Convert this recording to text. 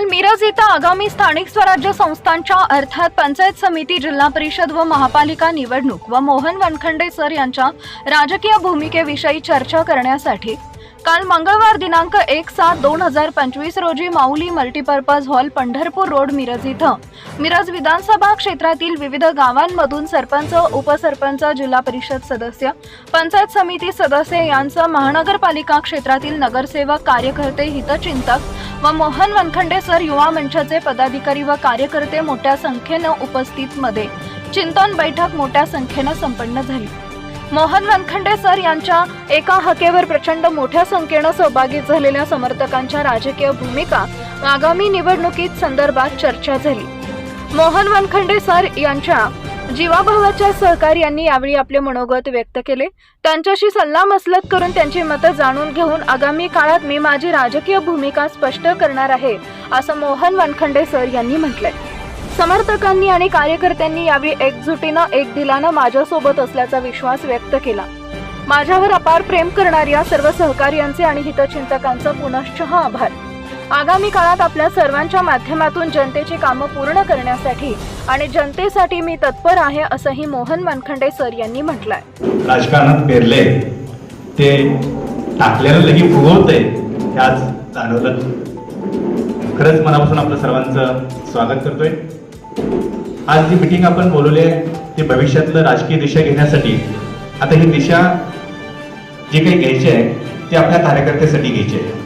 मिरज इथं आगामी स्थानिक स्वराज्य संस्थांच्या अर्थात पंचायत समिती जिल्हा परिषद व महापालिका निवडणूक व मोहन वनखंडे सर यांच्या राजकीय भूमिकेविषयी चर्चा करण्यासाठी काल मंगळवार दिनांक एक सात दोन हजार पंचवीस रोजी Mauli multipurpose hall Pandharpur road Miraj इथं. मिरज विधानसभा क्षेत्रातील विविध गावांमधून सरपंच उपसरपंच जिल्हा परिषद सदस्य पंचायत समिती सदस्य यांचं महानगरपालिका क्षेत्रातील नगरसेवक कार्यकर्ते हितचिंतक व मोहन वनखंडे सर युवा मंचाचे पदाधिकारी व कार्यकर्ते मोठ्या संख्येनं उपस्थित मध्ये. चिंतन बैठक मोठ्या संख्येनं संपन्न झाली. मोहन वनखंडे सर यांच्या एका हकेवर प्रचंड मोठ्या संख्येनं सहभागी झालेल्या समर्थकांच्या राजकीय भूमिका आगामी निवडणुकीत संदर्भात चर्चा झाली. मोहन वनखंडे सर यांच्या जीवाभावाच्या सहकार्यांनी यावेळी आपले मनोगत व्यक्त केले. त्यांच्याशी सल्लामसलत करून त्यांची मतं जाणून घेऊन आगामी काळात मी माझी राजकीय भूमिका स्पष्ट करणार आहे असं मोहन वनखंडे सर यांनी म्हटलंय. समर्थकांनी आणि कार्यकर्त्यांनी यावेळी एकजुटीनं एक दिलानं माझ्यासोबत असल्याचा विश्वास व्यक्त केला. माझ्यावर अपार प्रेम करणाऱ्या सर्व सहकार्यांचे आणि हितचिंतकांचा पुनश्च आभार. आगामी काळात आपल्या सर्वांच्या माध्यमातून जनतेची कामं पूर्ण करण्यासाठी आणि जनतेसाठी मी तत्पर आहे असंही मोहन मनखंडे सर यांनी म्हटलंय. राजकारणात पेरले ते टाकलेलं लगी फुगवतंय आज जाणवलं. खरंच मनापासून आपलं सर्वांचं स्वागत करतोय. आज जी मिटिंग आपण बोलवली आहे ती भविष्यातलं राजकीय दिशा घेण्यासाठी आता ही दिशा जी काही घ्यायची आहे ती आपल्या कार्यकर्त्यासाठी घ्यायची आहे.